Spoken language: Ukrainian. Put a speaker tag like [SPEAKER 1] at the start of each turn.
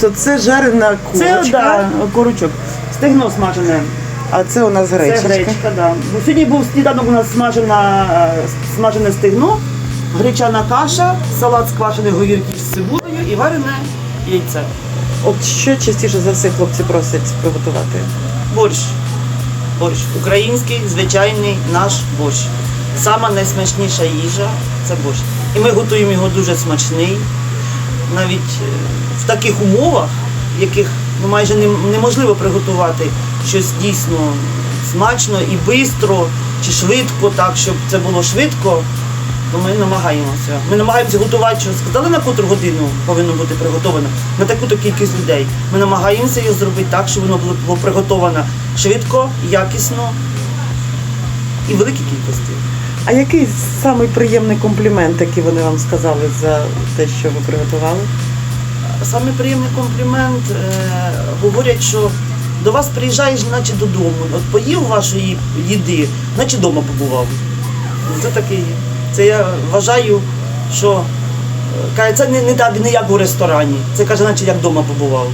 [SPEAKER 1] Тобто це жарена
[SPEAKER 2] Це да, курочок. Стегно смажене.
[SPEAKER 1] а це у нас
[SPEAKER 2] Це
[SPEAKER 1] гречечка.
[SPEAKER 2] гречка, да. Бо сьогодні був сніданок у нас смажена, е, смажене стегно, гречана каша, салат з квашених говірків з цибулею і варене яйце.
[SPEAKER 1] От що частіше за все хлопці просять приготувати?
[SPEAKER 2] Борщ. Борщ. Український, звичайний наш борщ. Сама найсмачніша їжа це борщ. І ми готуємо його дуже смачний. Навіть е, в таких умовах, в яких ну, майже неможливо приготувати щось дійсно смачно і швидко, чи швидко, так, щоб це було швидко, то ми намагаємося. Ми намагаємося готувати, що сказали на котру годину повинно бути приготовано на таку-то кількість людей. Ми намагаємося його зробити так, щоб воно було, приготовано швидко, якісно і в великій кількості.
[SPEAKER 1] А який самий приємний комплімент, який вони вам сказали за те, що ви приготували?
[SPEAKER 2] Саме приємний комплімент. Е, говорять, що до вас приїжджаєш, наче додому. От поїв вашої їди, наче вдома побував. Це таке є. Це я вважаю, що е, це не, не так, не як у ресторані. Це каже, наче як вдома побував.